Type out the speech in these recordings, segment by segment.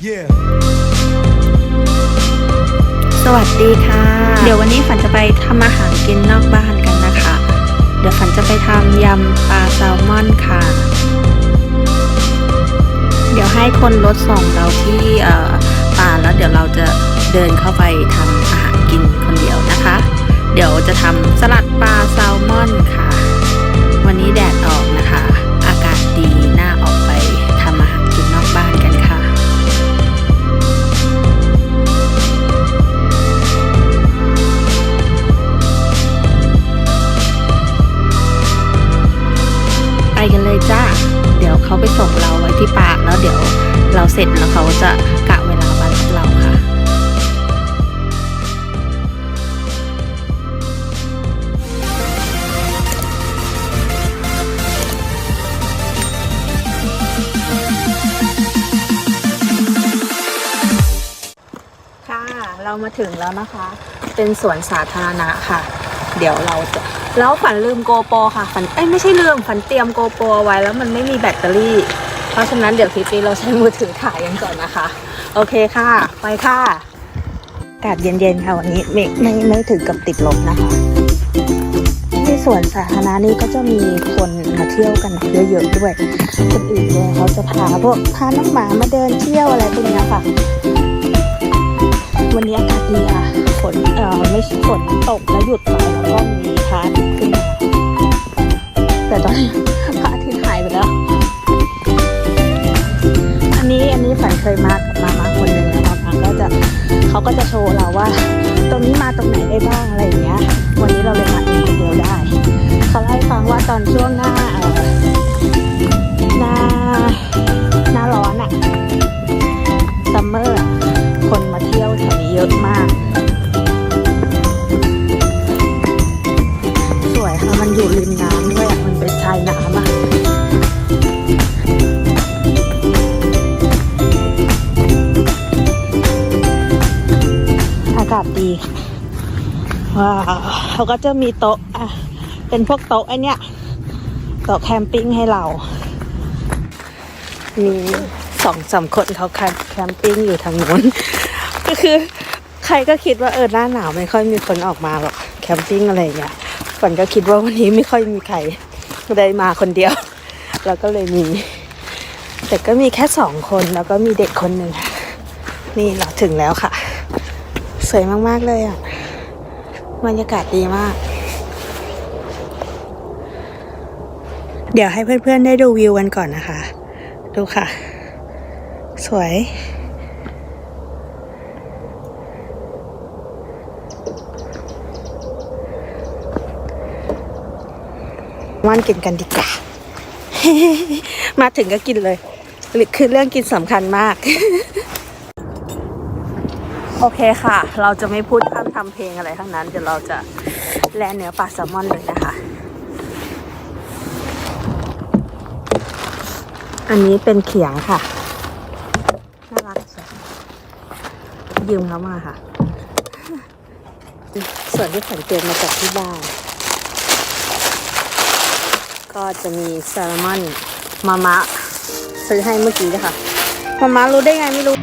Yeah. สวัสดีค่ะ เดี๋ยววันนี้ฝันจะไปทำอาหารกินนอกบ้านกันนะคะ เดี๋ยวฝันจะไปทำยำปลาแซลมอนค่ะ เดี๋ยวให้คนรถส่งเราที่เอ่อป่าแล้วเดี๋ยวเราจะเดินเข้าไปทำอาหารกินคนเดียวนะคะ เดี๋ยวจะทำสลัดปลาแซลมอนค่ะ วันนี้แดดออก กันเลยจ้า เดี๋ยวเขาไปส่งเราไว้ที่ปากแล้วเดี๋ยวเราเสร็จแล้วเขาจะกะเวลามารับเราค่ะ ค่ะ เรามาถึงแล้วนะคะ เป็นสวนสาธารณะค่ะ เดี๋ยวเราจะ แล้วฝันลืมโกโปรค่ะฝันเอ้ยไม่ใช่ลืมฝันเตรียมโกโปรไว้แล้วมันไม่มีแบตเตอรี่ เพราะฉะนั้นเดี๋ยวคลิปนี้เราใช้มือถือถ่ายกันก่อนนะคะ โอเคค่ะ ไปค่ะอากาศเย็นๆค่ะวันนี้ไม่ไม่ไม่ถึงกับติดลบนะคะที่สวนสาธารณะนี้ก็จะมีคนมาเที่ยวกันเยอะๆด้วย คนอื่นด้วยเขาจะพาพวกพาน้องหมามาเดินเที่ยวอะไรพวกนี้ค่ะ วันนี้อากาศดีค่ะ ฝนเอ่อไม่ใช่ฝนตกแล้วหยุดไปแล้วก็มีพระอาทิตย์ขึ้นมาแต่ตอนนี้พระอาทิตย์หายไปแล้ว อันนี้อันนี้ฝันเคยมากับมามาคนหนึ่งแล้วมามาก็จะเขาก็จะโชว์เราว่า ตรงนี้มาตรงไหนได้บ้างอะไรอย่างเงี้ย วันนี้เราเลยมา ว้าวเขาก็จะมีโต๊ะอะเป็นพวกโต๊ะไอเนี้ยโต๊ะแคมปิ้งให้เรา มีสองสามคนเขาแคมแคมปิ้งอยู่ทางนู้น ก็คือใครก็คิดว่าเออหน้าหนาวไม่ค่อยมีคนออกมาหรอกแคมปิ้งอะไรเงี้ยฝันก็คิดว่าวันนี้ไม่ค่อยมีใครได้มาคนเดียว แล้วก็เลยมี แต่ก็มีแค่สองคนแล้วก็มีเด็กคนหนึ่งนี่เราถึงแล้วค่ะ สวยมาก ๆ เลยอะ บรรยากาศดีมาก เดี๋ยวให้เพื่อน ๆ ได้ดูวิวกันก่อนนะคะ ดูค่ะ สวยว่านกินกันดีกว่า มาถึงก็กินเลย คือเรื่องกินสำคัญมาก โอเคค่ะ เราจะไม่พูดท่ามทำเพลงอะไรทั้งนั้น เดี๋ยวเราจะแลเนื้อปลาแซลมอนเลยนะคะ อันนี้เป็นเขียงค่ะ น่ารักจังยืมเขามาค่ะ ส่วนที่ขันเตียมมาจากที่บ้าน ก็จะมีแซลมอนมามะ ซื้อให้เมื่อกี้นะคะมามะรู้ได้ไงไม่รู้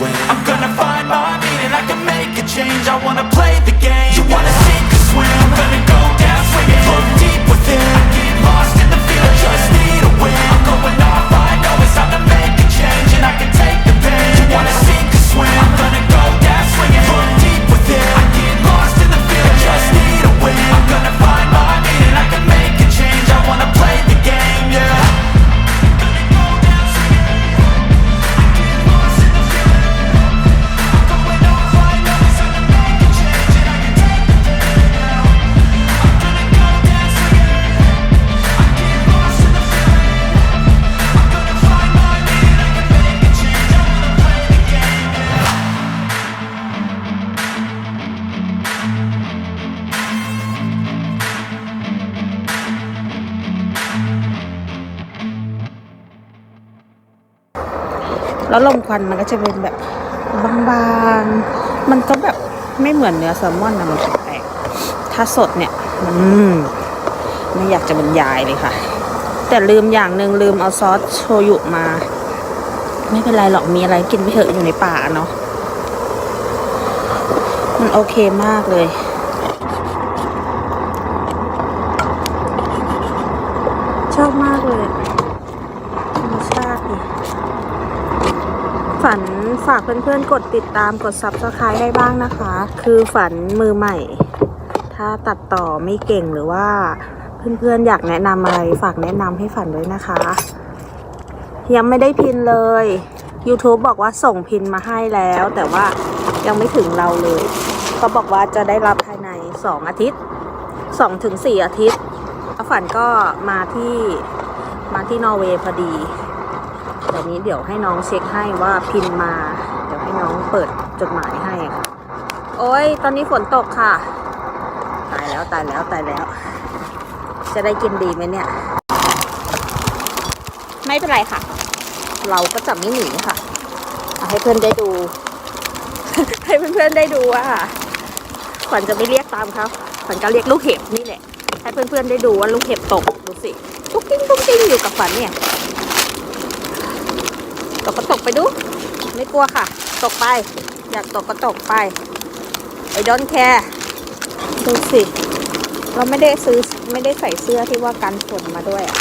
win. I'm gonna find my meaning. I can make a change. I wanna play the game. แล้วลมควันมันก็จะเป็นแบบบางๆ มันก็แบบไม่เหมือนเนื้อแซลมอนนะมันแปลกถ้าสดเนี่ย อืม ไม่อยากจะบรรยายเลยค่ะ แต่ลืมอย่างหนึ่งลืมเอาซอสโชยุมา ไม่เป็นไรหรอกมีอะไรกินไปเถอะอยู่ในป่าเนาะ มันโอเคมากเลยชอบมากเลยธรรมชาติดี ฝันฝากเพื่อนๆ กดติดตามกด subscribe ให้บ้างนะคะ คือฝันมือใหม่ ถ้าตัดต่อไม่เก่งหรือว่าเพื่อนๆ อยากแนะนำอะไร ฝากแนะนำให้ฝันด้วยนะคะ ยังไม่ได้พินเลย YouTube บอกว่าส่งพินมาให้แล้ว แต่ว่ายังไม่ถึงเราเลยก็บอกว่าจะได้รับภายใน 2 อาทิตย์2ถึง4อาทิตย์แล้วฝันก็มาที่มาที่นอร์เวย์พอดี นี้เดี๋ยวให้น้องเช็คให้ว่าพินมา เดี๋ยวให้น้องเปิดจดหมายให้ค่ะ โอ้ยตอนนี้ฝนตกค่ะ ตายแล้วตายแล้วตายแล้ว จะได้กินดีไหมเนี่ย ไม่เป็นไรค่ะ เราก็จะไม่หนีค่ะ ให้เพื่อนได้ดู ให้เพื่อนๆได้ดูว่าขวัญจะไม่เรียกตามเขาขวัญก็เรียกลูกเห็บนี่แหละให้เพื่อนๆได้ดูว่าลูกเห็บตกดูสิตุ๊กติ้งตุ๊กติ้งอยู่กับขวัญเนี่ย ตกก็ตกไปดู ไม่กลัวค่ะ ตกไป อยากตกก็ตกไปไอ้ดอนแคร์ดูสิ เราไม่ได้ซื้อไม่ได้ใส่เสื้อที่ว่ากันฝนมาด้วยอะ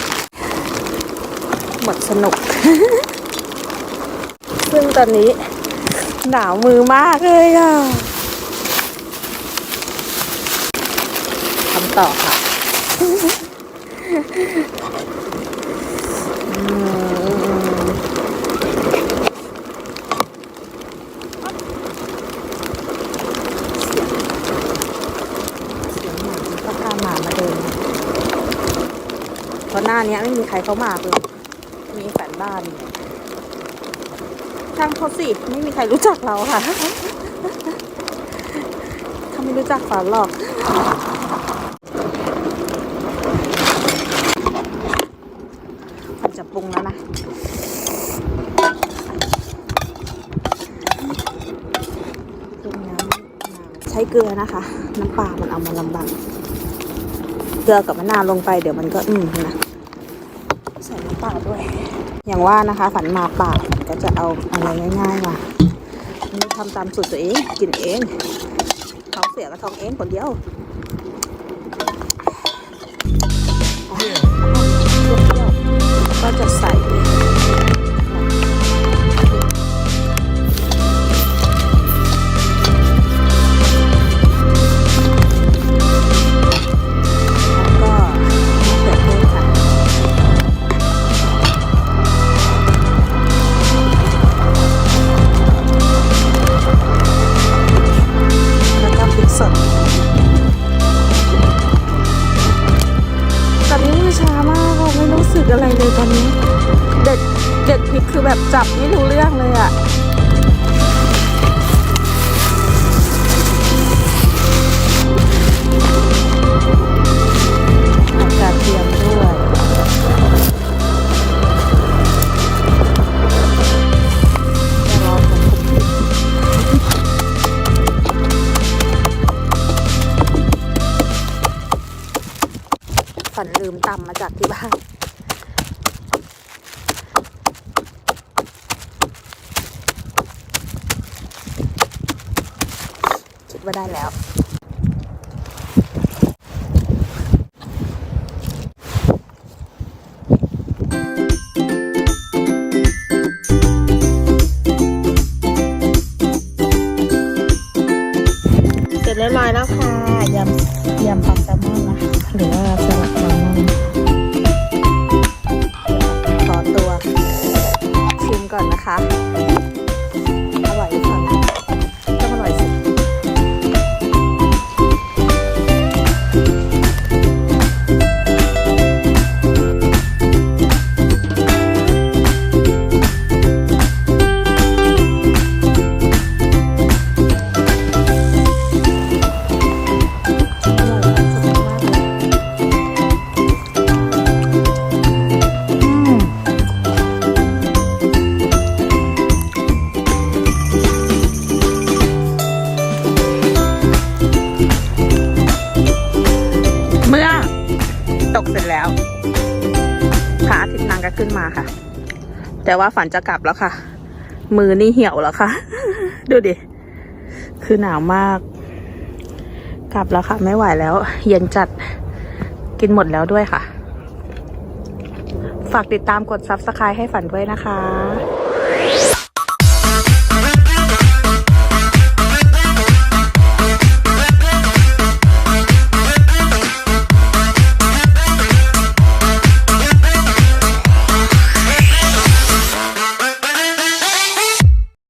หมดสนุก ซึ่งตอนนี้หนาวมือมากเลยอะทำต่อค่ะ อืม เสียงหมาก็พาหมามาเดิน เนี้ยไม่มีใครเข้ามาเลย มีแฟนบ้านช่างเขาสิ ไม่มีใครรู้จักเราค่ะเขาไม่รู้จักฝันหรอกฝันจะปรุงแล้วนะปรุงน้ำใช้เกลือนะคะ น้ำปลามันเอามาลำบากเกลือกับมะนาวลงไปเดี๋ยวมันก็อืมนะ ป่าด้วย อย่างว่านะคะฝันมาป่าฝันก็จะเอาอะไรง่ายๆมาไม่ทำตามสูตรตัวเองกินเองท้องเสียก็ท้องเองคนเดียวก็จะใส่ กอะไรเลยตอนนี้ เด็ดเด็ดพริกคือแบบจับไม่รู้เรื่องเลยอะเอากระเทียมด้วยจะรอผมคุกฝันลืมตำมาจากที่บ้าน ว่าได้แล้ว เสร็จเรียบร้อยแล้วค่ะยำยำปล แต่ว่าฝันจะกลับแล้วค่ะ มือนี่เหี่ยวแล้วค่ะ ดูดิ คือหนาวมาก กลับแล้วค่ะ ไม่ไหวแล้ว เย็นจัด กินหมดแล้วด้วยค่ะ ฝากติดตามกด subscribe ให้ฝันด้วยนะคะ